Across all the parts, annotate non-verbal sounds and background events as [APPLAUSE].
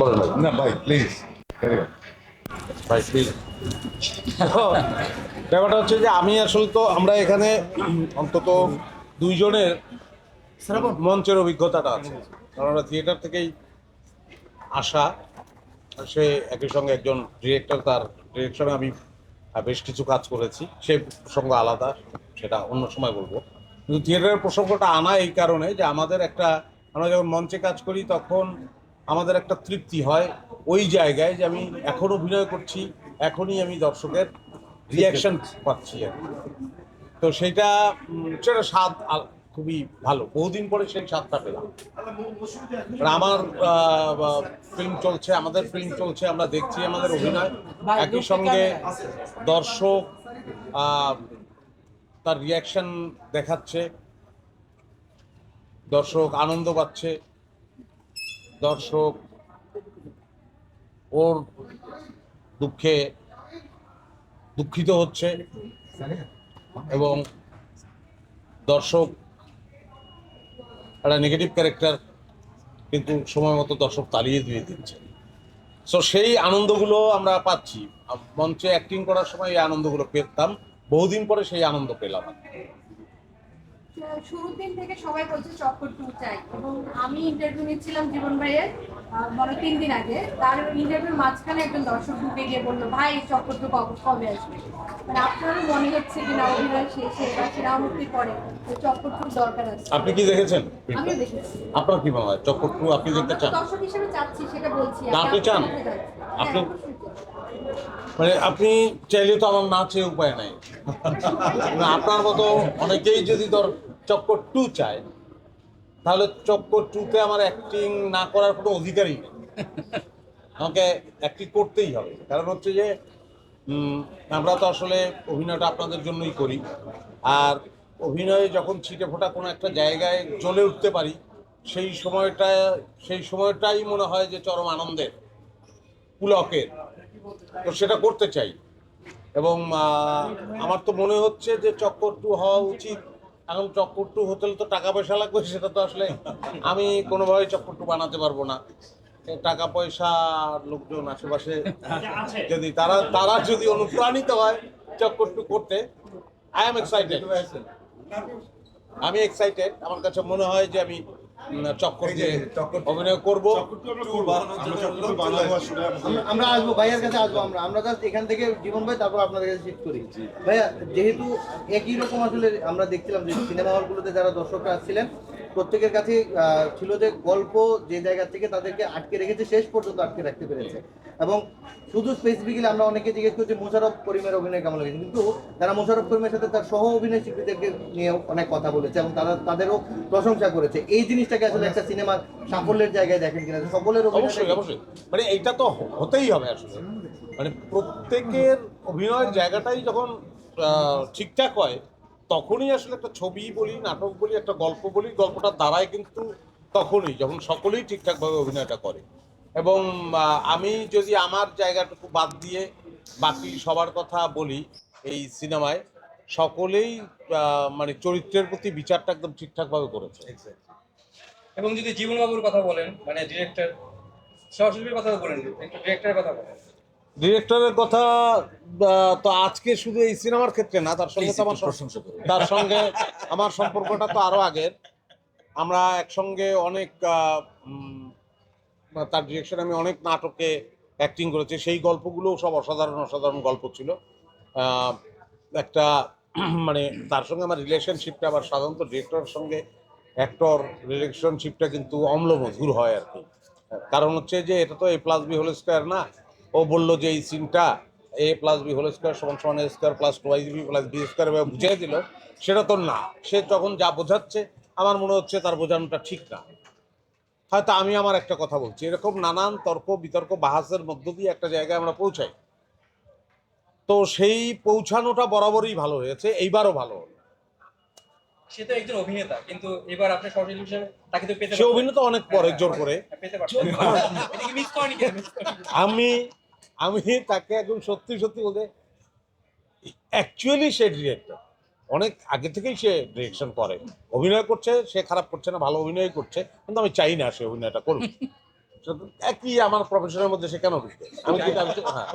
বলেন ভাই। না ভাই প্লিজ ভাই প্লিজ ব্যাপারটা হচ্ছে যে আমি আসলে তো আমরা এখানে অন্তত দুইজনের মঞ্চের অভিজ্ঞতাটা আছে। কারণ আমরা থিয়েটার থেকেই আসা সে একই সঙ্গে একজন ডিরেক্টর তার ডিরেকশনে আমি বেশ কিছু কাজ করেছি। সে প্রসঙ্গ আলাদা সেটা অন্য সময় বলব। কিন্তু থিয়েটারের প্রসঙ্গটা আনা এই কারণে যে আমাদের একটা আমরা যখন মঞ্চে কাজ করি তখন আমাদের একটা তৃপ্তি হয় ওই জায়গায় যে আমি এখন অভিনয় করছি এখনই আমি দর্শকের রিয়াকশন পাচ্ছি আর কি। তো উম, সেটা স্বাদ খুবই ভালো। বহুদিন পরে সেই স্বাদটা পেলাম। আমার ফিল্ম চলছে আমাদের ফিল্ম চলছে আমরা দেখছি আমাদের অভিনয়। একই সঙ্গে দর্শক তার রিয়াকশন দেখাচ্ছে। দর্শক আনন্দ পাচ্ছে। দর্শক, ওর দুঃখে দুঃখিত হচ্ছে এবং দর্শক একটা নেগেটিভ ক্যারেক্টার কিন্তু সময় মতো দর্শক তাড়িয়ে দিয়ে দিচ্ছে। সো সেই আনন্দগুলো আমরা পাচ্ছি। মঞ্চে অ্যাক্টিং করার সময় এই আনন্দগুলো পেতাম। বহুদিন পরে সেই আনন্দ পেলাম। শুরুর দিন থেকে সবাই বলছে চক্কর টু চাই। এবং আমি ইন্টারভিউ নিচ্ছিলাম জীবন ভাইয়ের মনে তিন দিন আগে। তার ইন্টারভিউর মাঝখানে একজন দর্শক ঢুকে গিয়ে বলল ভাই চক্কর টু কবে আসবে? মানে আপনারও মনে হচ্ছে কিনা অভিনয় শেষে বা সিনেমা মুক্তির পরে চক্কর টুর দরকার আছে। আপনি কি দেখেছেন? আমিও দেখেছি। আপনার কি মনে হয়? চক্কর টু আপনি দেখতে চান? দর্শক হিসেবে চাচ্ছি সেটা বলছি। আপনি চান? হ্যাঁ, আপনি- মানে আপনি চাইলে তো আমার না চেয়ে উপায় নাই। [LAUGHS] আপনার মতো অনেকেই যদি ধর চক্কর টু চায়। তাহলে চক্কর টুতে আমার অ্যাক্টিং না করার কোনো অধিকারই নেই। আমাকে অ্যাক্টিং করতেই হবে। কারণ হচ্ছে যে আমরা তো আসলে অভিনয়টা আপনাদের জন্যই করি। আর অভিনয়ে যখন ছিটে ফোটা কোনো একটা জায়গায় জ্বলে উঠতে পারি, সেই সময়টা, সেই সময়টাই মনে হয় যে চরম আনন্দের, পুলকের। তো সেটা করতে চাই। এবং আমার তো মনে হচ্ছে যে চক্কর টু হওয়া উচিত। এখন চক্কর হোটেল তো টাকা পয়সা লাগবে, সেটা তো আসলে আমি কোনোভাবে চক্কর টু বানাতে পারব না। টাকা পয়সা লোকজন আশেপাশে যদি তারা তারা যদি অনুপ্রাণিত হয় চক্কর টু করতে আই এম এক্সাইটেড আমি এক্সাইটেড আমার কাছে মনে হয় যে আমি চক্কর দিয়ে অভিনয় করব। আমরা- আমরা আসব ভাইয়ার কাছে আসব আমরা। আমরা জাস্ট এখান থেকে জীবন ভাই তারপর আপনাদের কাছে শিফট করি। ভাইয়া যেহেতু একই রকম আসলে আমরা দেখছিলাম যে সিনেমা হলগুলোতে যারা দর্শকরা আসছিলেন প্রত্যেকের কাছে আহ, ছিল যে গল্প যে জায়গা থেকে তাদেরকে আটকে রেখেছে শেষ পর্যন্ত আটকে রাখতে পেরেছে। এবং শুধু স্পেসিফিক্যালি আমরা অনেকে জিজ্ঞেস করছি মোশারফ করিমের অভিনয় কেমন লেগেছে? কিন্তু তারা মোশারফ করিমের সাথে তার সহ অভিনয় শিল্পীদেরকে নিয়ে অনেক কথা বলেছে এবং তারা তাদেরও প্রশংসা করেছে। এই জিনিসটাকে আসলে একটা সিনেমার সাফল্যের জায়গায় দেখেন কিনা? সকলের অবশ্যই মানে এইটা তো হতেই হবে আসলে। মানে প্রত্যেকের অভিনয়ের জায়গাটাই যখন ঠিকঠাক হয়, তখনই আসলে একটা ছবি বলি, নাটক বলি, একটা গল্প বলি গল্পটা দাঁড়ায় কিন্তু তখনই, যখন সকলেই ঠিকঠাকভাবে অভিনয়টা করে। এবং আমি যদি আমার জায়গাটুকু বাদ দিয়ে বাকি সবার কথা বলি এই সিনেমায় সকলেই মানে চরিত্রের প্রতি বিচারটা একদম ঠিকঠাকভাবে করেছে। এবং যদি জীবনবাবুর কথা বলেন মানে ডিরেক্টর সহশিল্পীর কথা বলেন একটু ডিরেক্টরের কথা বলেন। ডিরেক্টরের কথা তো আজকে শুধু এই সিনেমার ক্ষেত্রে না তার সঙ্গে তো আমার প্রশংসা তার সঙ্গে আমার সম্পর্কটা তো আরও আগের। আমরা একসঙ্গে অনেক তার ডিরেকশন আমি অনেক নাটকে অ্যাক্টিং করেছি। সেই গল্পগুলোও সব অসাধারণ অসাধারণ গল্প ছিল। একটা মানে তার সঙ্গে আমার রিলেশনশিপটা আবার সাধারণত ডিরেক্টরের সঙ্গে অ্যাক্টর রিলেশনশিপটা কিন্তু অম্ল মধুর হয় আর কি। কারণ হচ্ছে যে, এটা তো A plus B whole square না। ও বলল যে, এই সিনটা A plus B whole square সমান সমান A square plus two twice B plus B square বুঝিয়ে দিল। সেটা তো না। সে তখন যা বোঝাচ্ছে, আমার মনে হচ্ছে তার বোঝানোটা ঠিক না। হয়তো আমি আমার একটা কথা বলছি। এরকম নানান তর্ক বিতর্ক বাহাসের মধ্য দিয়ে একটা জায়গায় আমরা পৌঁছাই। তো সেই পৌঁছানোটা বরাবরই ভালো হয়েছে এইবারও ভালো সে তো একজন অভিনেতা কিন্তু এবার আপনি সহশিল্পী হিসেবে তাকে তো পেতে সে অভিনেতা অনেক পরে জোর করে। হ্যাঁ, পেতে পারছেন এটা কি মিস করেনি কেন? miss করেনি? আমি আমি তাকে একদম সত্যি সত্যি বলতে অ্যাকচুয়ালি সে ডিরেক্টর অনেক আগে থেকেই সে ডিরেকশন করে অভিনয় করছে সে খারাপ করছে না ভালো অভিনয় করছে কিন্তু আমি চাই না সে অভিনয়টা করুক একই আমার প্রফেশনের মধ্যে সে কেন ঢুকবে আমি হ্যাঁ।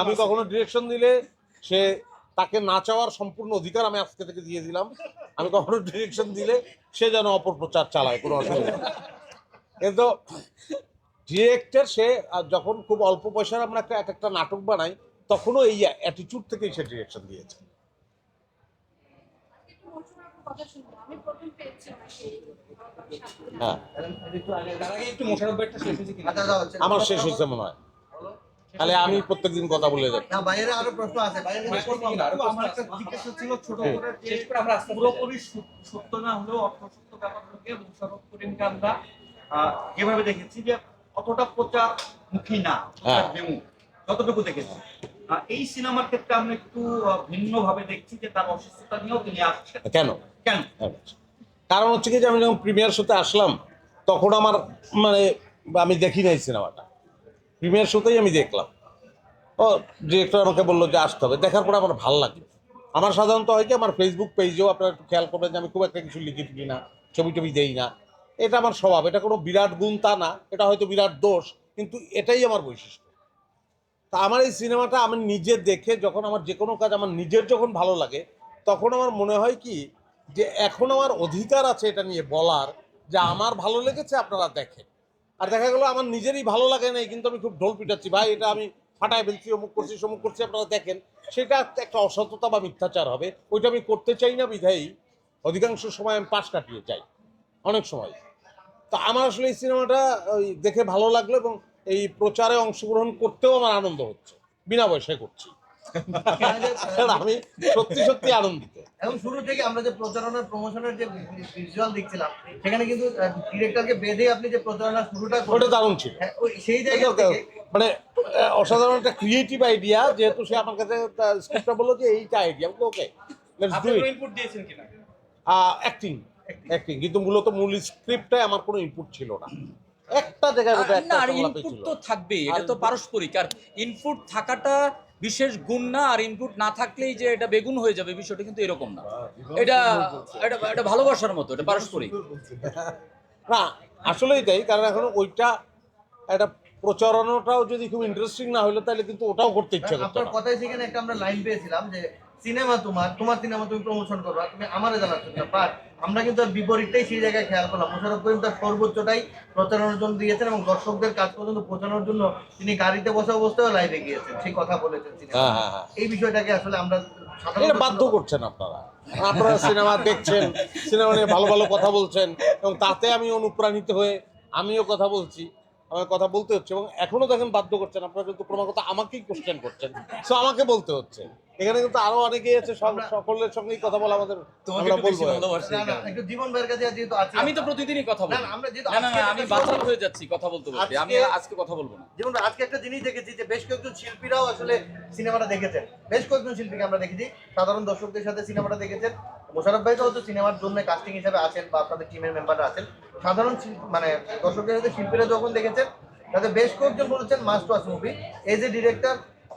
আমি কখনো ডিরেকশন দিলে সে তাকে না চাওয়ার সম্পূর্ণ অধিকার আমি আজকে থেকে দিয়ে দিলাম আমি কখনো ডিরেকশন দিলে সে যেন অপপ্রচার চালায় কোনো অসুবিধা। কিন্তু ডিরেক্টর সে যখন খুব অল্প পয়সার আমরা একটা এক একটা নাটক বানাই তখনও এই অ্যাটিটিউড থেকেই সে ডিরেকশন দিয়েছে আমার শেষ হয়েছে মনে হয়। তাহলে আমি প্রত্যেকদিন কথা বলে না বাইরে আরও প্রশ্ন আছে বাইরে শেষ করব কিনা? আরও প্রশ্ন আমার একটা জিজ্ঞাসা ছিল ছোট হ্যাঁ। করে শেষ করে আমরা আস্তে আস্তে পুরোপুরি সত্য না হলেও অর্থ সত্য ব্যাপারগুলোকে করিমকে আমরা আহ, যেভাবে দেখেছি যে অতটা প্রচারমুখী না হ্যাঁ। যতটুকু দেখেছি। এই সিনেমার ক্ষেত্রে আমরা একটু ভিন্নভাবে দেখছি যে তার অসুস্থতা নিয়েও তিনি আসছেন। কেন? কেন? কারণ হচ্ছে কি যে আমি যখন প্রিমিয়ার শোতে আসলাম তখন আমার মানে আমি দেখি নাই সিনেমাটা। প্রিমিয়ার শোতেই আমি দেখলাম। ও ডিরেক্টর আমাকে বলল যে আসতে হবে। দেখার পরে আমার ভালো লাগল আমার সাধারণত হয় কি আমার ফেসবুক পেজেও আপনারা একটু খেয়াল করবেন যে আমি খুব একটা কিছু লিখি টুকি না ছবি টবি দেই না। এটা আমার স্বভাব। এটা কোনো বিরাট গুণ তা না। এটা হয়তো বিরাট দোষ কিন্তু এটাই আমার বৈশিষ্ট্য। তা আমার এই সিনেমাটা আমি নিজে দেখে যখন আমার যে কোনো কাজ আমার নিজের যখন ভালো লাগে, তখন আমার মনে হয় কি যে এখন আমার অধিকার আছে এটা নিয়ে বলার যে আমার ভালো লেগেছে আপনারা দেখেন। আর দেখা গেলো আমার নিজেরই ভালো লাগে নাই, কিন্তু আমি খুব ঢোল পিটাচ্ছি। ভাই, এটা আমি ফাটাই ফেলছি, অমুক করছি, সমুক করছি, আপনারা দেখেন। সেটা একটা অসততা বা মিথ্যাচার হবে। ওইটা আমি করতে চাই না, বিধায়ী। অধিকাংশ সময় আমি পাশ কাটিয়ে চাই অনেক সময়। তা আমার আসলে এই সিনেমাটা দেখে ভালো লাগল এবং এই প্রচারে অংশগ্রহণ করতেও আমার আনন্দ হচ্ছে। বিনা পয়সায় করছি। আমি সত্যি সত্যি আনন্দিত। এবং শুরু থেকে আমরা যে প্রচারণার প্রমোশনের যে ভিজুয়াল দেখছিলাম সেখানে কিন্তু ডিরেক্টরকে বেঁধে আপনি যে প্রচারণা শুরুটা ওটা দারুণ ছিল। হ্যাঁ, সেই জায়গা থেকে মানে অসাধারণ একটা ক্রিয়েটিভ আইডিয়া যেহেতু সে আমার কাছে স্ক্রিপ্টটা বলল যে এইটা idea okay let's do it input দিয়েছেন কিনা? অ্যাক্টিং অ্যাক্টিং কিন্তু মূলত মূল স্ক্রিপ্টে আমার কোনো ইনপুট ছিল না। একটা জায়গায় বোধহয় একটা না আর ইনপুট তো থাকবেই এটা তো পারস্পরিক। আর ইনপুট থাকাটা বিশেষ গুণ না আর ইনপুট না থাকলেই যে এটা বেগুন হয়ে যাবে বিষয়টা কিন্তু এরকম না। এটা এটা এটা ভালোবাসার মতো এটা পারস্পরিক। [LAUGHS] না আসলেই তাই কারণ এখন ওইটা একটা প্রচারণাটাও যদি খুব ইন্টারেস্টিং না হলো তাহলে কিন্তু ওটাও করতে ইচ্ছা করতো আপনার না। কথায় সেখানে একটা আমরা লাইন পেয়েছিলাম যে সিনেমা তোমার তোমার সিনেমা তুমি প্রমোশন করবা তুমি আমারে জানাচ্ছ না বাট আমরা কিন্তু বিপরীতটাই সেই জায়গায় খেয়াল করলাম। মোশারফ করিম তার সর্বোচ্চটাই প্রচারণার জন্য দিয়েছেন এবং দর্শকদের কাজ পর্যন্ত পৌঁছানোর জন্য তিনি গাড়িতে বসা অবস্থায় লাইভে গিয়েছেন। সেই কথা বলেছেন সিনেমা হ্যাঁ হ্যাঁ হ্যাঁ। এই বিষয়টাকে আসলে আমরা এটা বাধ্য করছেন আপনারা। আপনারা সিনেমা দেখছেন সিনেমা নিয়ে ভালো ভালো কথা বলছেন এবং তাতে আমি অনুপ্রাণিত হয়ে আমিও কথা বলছি। আমার কথা বলতে হচ্ছে এবং এখনও দেখেন বাধ্য করছেন। আপনারা কিন্তু ক্রমাগত আমাকেই কোশ্চেন করছেন। সো আমাকে বলতে হচ্ছে। এখানে কিন্তু আরও অনেকেই আছে সব সকলের সঙ্গেই কথা বলা আমাদের তোমাকে আমরা বলব। একটু জীবন ভাইয়ের কাছে যেহেতু আমি তো প্রতিদিনই কথা বলি না, আমরা যেহেতু না না আমি বাচ্চা হয়ে যাচ্ছি কথা বলতে বলতে। আমি আজকে- আজকে কথা বলব না। যেমন আজকে একটা জিনিস দেখেছি যে বেশ কয়েকজন শিল্পীরাও আসলে সিনেমাটা দেখেছেন। বেশ কয়েকজন শিল্পীকে আমরা দেখেছি। সাধারণ দর্শকদের সাথে সিনেমাটা দেখেছেন। মোশারফ ভাই তো হয়তো সিনেমার জন্য কাস্টিং হিসেবে আছেন বা আপনাদের টিমের মেম্বাররা আছেন। সাধারণ মানে দর্শকদের সাথে শিল্পীরা যখন দেখেছেন তাদের বেশ কয়েকজন বলেছেন must watch movie as a director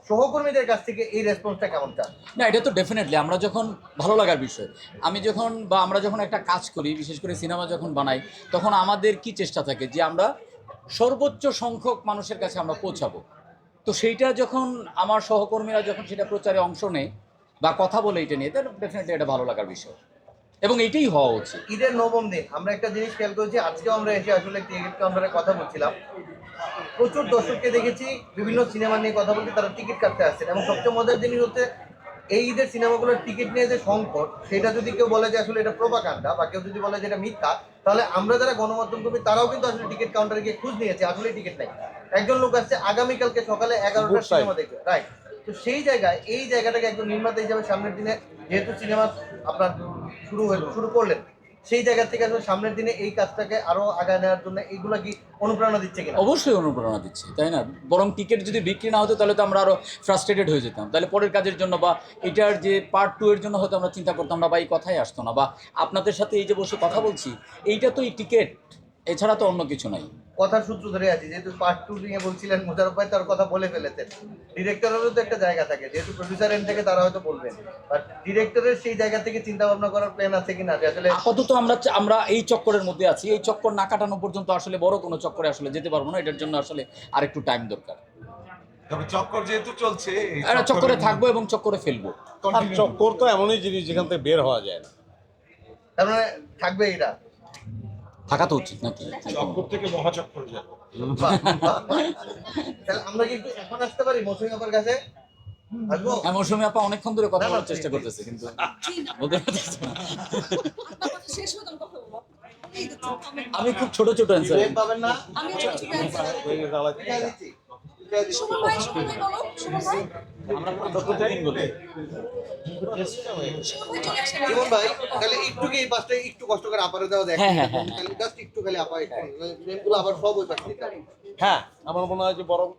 সহকর্মীদের কাছ থেকে এই রেসপন্সটা কেমন চান? না, এটা তো ডেফিনেটলি আমরা যখন, ভালো লাগার বিষয়। আমি যখন, বা আমরা যখন একটা কাজ করি, বিশেষ করে সিনেমা যখন বানাই, তখন আমাদের কি চেষ্টা থাকে? যে আমরা সর্বোচ্চ সংখ্যক মানুষের কাছে আমরা পৌঁছাবো। তো সেইটা যখন আমার সহকর্মীরা যখন সেটা প্রচারে অংশ নেয়, বা কথা বলে এটা নিয়ে তাহলে ডেফিনেটলি এটা ভালো লাগার বিষয়। এবং এটাই হওয়া উচিত। ঈদের নবম দিন আমরা একটা জিনিস খেয়াল করেছি আজকেও আমরা এসে আসলে টিকিট কাউন্টারে কথা বলছিলাম। প্রচুর দর্শককে দেখেছি বিভিন্ন সিনেমা নিয়ে কথা বলতে তারা টিকিট কাটতে আসছেন। এবং সবচেয়ে মজার জিনিস হচ্ছে এই ঈদের সিনেমাগুলোর টিকিট নিয়ে যে সংকট সেটা যদি কেউ বলে যে আসলে এটা প্রোপাকাণ্ডা বা কেউ যদি বলে যে এটা মিথ্যা তাহলে আমরা যারা গণমাধ্যম কর্মী তারাও কিন্তু আসলে টিকিট কাউন্টারে গিয়ে খোঁজ নিয়েছে আসলে টিকিট নাই। একজন লোক আসছে আগামীকালকে সকালে এগারোটার সিনেমা দেখবে রাইট তো সেই জায়গায় এই জায়গাটাকে একজন নির্মাতা হিসাবে সামনের দিনে যেহেতু সিনেমা আপনার শুরু শুরু করলেন। সেই জায়গা থেকে আসলে সামনের দিনে এই কাজটাকে আরও আগায় নেওয়ার জন্য এইগুলো কি অনুপ্রেরণা দিচ্ছে কিনা? অবশ্যই অনুপ্রেরণা দিচ্ছে, তাই না? বরং টিকিট যদি বিক্রি না হতো তাহলে তো আমরা আরও ফ্রাস্ট্রেটেড হয়ে যেতাম। তাহলে পরের কাজের জন্য বা এটার যে পার্ট টু এর জন্য হয়তো আমরা চিন্তা করতাম না বা এই কথাই আসতো না। বা আপনাদের সাথে এই যে বসে কথা বলছি, এইটা তো এই টিকিট এছাড়া তো অন্য কিছু নাই। কথার সূত্র ধরে আছি যেহেতু পার্ট টু নিয়ে বলছিলেন মোশারফ ভাই তার কথা বলে ফেলেছেন। ডিরেক্টরেরও তো একটা জায়গা থাকে যেহেতু প্রডিউসার এন্ড থেকে তারা হয়তো বলবেন। বাট ডিরেক্টরের সেই জায়গা থেকে চিন্তা ভাবনা করার প্ল্যান আছে কিনা যে আসলে আপাতত আমরা আমরা এই চক্করের মধ্যে আছি। এই চক্কর না কাটানো পর্যন্ত আসলে বড় কোনো চক্করে আসলে যেতে পারব না। এটার জন্য আসলে আরেকটু টাইম দরকার। তবে চক্কর যেহেতু চলছে চক্করে থাকব এবং চক্করে ফেলব। চক্কর তো এমনই জিনিস যেখান থেকে বের হওয়া যায় না। তার মানে থাকবে এটা থাকা তো উচিত নাকি? চক্কর থেকে মহাচক্কর। তাহলে আমরা কি এখন আসতে পারি মৌসুমী আপার কাছে হ্যাঁ মৌসুমী আপা অনেকক্ষণ ধরে কথা বলার চেষ্টা করতেছে কিন্তু বলতে পারতেছে না। শেষ হতো। আমি খুব ছোট ছোট অ্যান্সার পাবেন না। আমি ছোট ছোট answer। জীবন ভাই তাহলে একটু এই পাশটা একটু কষ্ট করে আপারে দেওয়া। তাহলে জাস্ট একটু খালি আপা একটু আবার সব ওই পাশে হ্যাঁ আমার মনে হয় যে বরং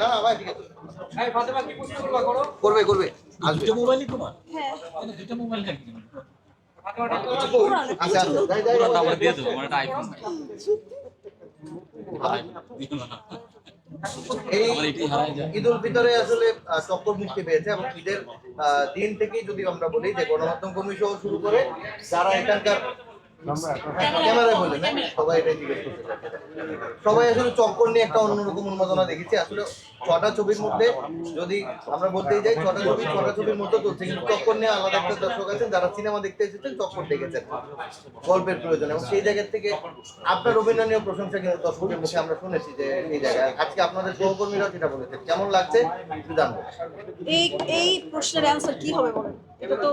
না না ভাই ঠিক আছে করবা করো করবে করবে আসবে দুটো মোবাইলই তোমার হ্যাঁ দুটো মোবাইল থাকবে আচ্ছা আচ্ছা। দিয়ে দেবো আমার [LAUGHS] আইফোন এই ঈদুল ফিতরে আসলে আহ, চক্কর মুক্তি পেয়েছে এবং ঈদের আহ, দিন থেকেই যদি আমরা বলি যে গণমাধ্যম কর্মী সহ শুরু করে যারা এখানকার সবাই আসলে চক্কর নিয়ে একটা অন্যরকম উন্মাদনা দেখেছি। আসলে ছটা ছবির মধ্যে যদি আমরা বলতেই যাই, ছটা ছবি, ছটা ছবির মধ্যে চলছে কিন্তু চক্কর নিয়ে আলাদা একটা দর্শক আছেন, যারা সিনেমা দেখতে এসেছেন, চক্কর দেখেছেন গল্পের প্রয়োজন। এবং সেই জায়গা থেকে আপনার অভিননীয় প্রশংসা কিন্তু দর্শকের মুখে আমরা শুনেছি যে এই জায়গায় আজকে আপনাদের সহকর্মীরাও যেটা বলেছেন। কেমন লাগছে? একটু জানব। এই এই প্রশ্নের অ্যান্সার কি হবে বলেন? এটা তো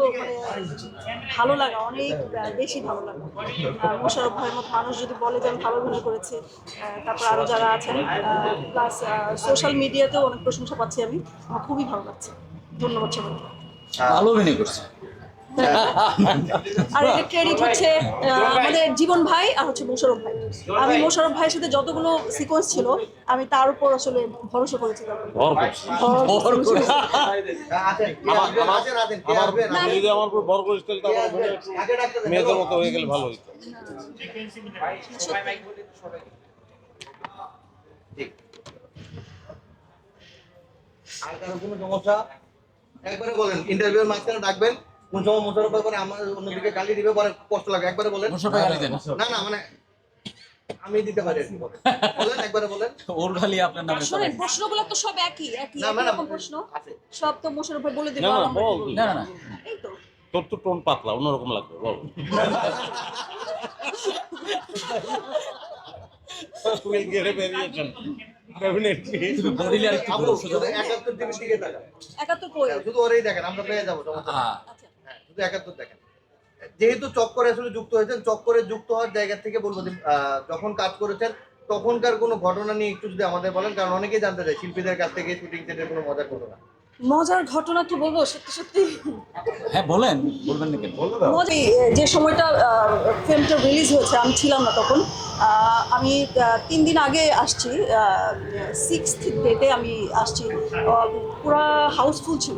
ভালো লাগা, অনেক বেশি ভালো লাগা। আর মোশারফ ভাইয়ের মতো মানুষ যদি বলে যে আমি ভালো অভিনয় করেছি তারপর আরও যারা আছেন প্লাস সোশ্যাল মিডিয়াতেও অনেক প্রশংসা পাচ্ছি আমি, আমার খুবই ভালো লাগছে। ধন্যবাদ সবাইকে। ভালো অভিনয় করছে। আর ক্রেডিট হচ্ছে আমাদের জীবন ভাই আর হচ্ছে মোশারফ ভাই। আমি মোশারফ ভাইয়ের সাথে যতগুলো সিকোয়েন্স ছিল, আমি তার উপর আসলে ভরসা করেছিলাম? মেয়েদের মতো হয়ে গেলে ভালো হইতো আর কারও কোনো সমস্যা? একবারে বলেন ইন্টারভিউর মাঝখানে ডাকবেন। করে আমার অন্যদিকে গালি দিবে পরে কষ্ট লাগে। একবারে বলেন। মোশারফ ভাই গালি দেন। না না মানে আমি দিতে পারি বলেন। একবারে বলেন। ওর খালি আপনার নামে শোনেন প্রশ্নগুলো তো সব একই একই না একই ম্যাডাম রকম প্রশ্ন। সব তো মোশারফ বলে দিল না না? না এই তো। তোর তো টোন পাতলা অন্যরকম লাগবে বল। Will get a variation definitely বলিলে আর একটু সোজা শুধু একাত্তর টিভির দিকে তাকান একাত্তর কই? শুধু ওরেই দেখেন আমরা পেয়ে যাব হ্যাঁ, শুধু একাত্তর দেখেন। যেহেতু চক্করে আসলে যুক্ত হয়েছেন চক্করে যুক্ত হওয়ার জায়গা থেকে বলব যে যখন কাজ করেছেন তখনকার কোনো ঘটনা নিয়ে একটু যদি আমাদের বলেন কারণ অনেকেই জানতে চায় শিল্পীদের কাছ থেকে শুটিং সেটের কোনো মজার ঘটনা মজার ঘটনা কি বলব? সত্যি সত্যি। হ্যাঁ বলেন বলবেন না কেন? মজা এই, যে সময়টা ফিল্মটা রিলিজ হয়েছে আমি ছিলাম না তখন আহ, আমি তিন দিন আগে আসছি সিক্স ডেটে আমি আসছি। পুরা হাউসফুল ছিল।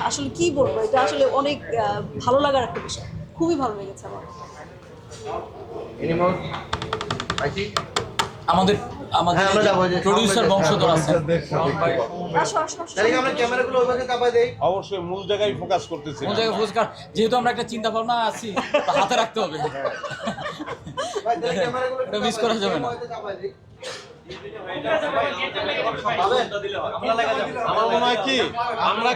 আসলে কি বলব এটা আসলে অনেক আহ, ভালো লাগার একটা বিষয়। খুবই ভালো লেগেছে আমার। আমাদের আমাদের হ্যাঁ, আমরা যাব, যে প্রডিউসার বংশধর আছেন। আসো আসো আসো। আমরা ক্যামেরাগুলো ওই পাশে দেই? অবশ্যই মূল জায়গায় ফোকাস করতেছি। কোন জায়গায় ফুচকা যেহেতু আমরা একটা চিন্তা ভাবনা আছি তা হাতে রাখতে হবে। এটা miss করা যাবে না। আমার কি? আমরা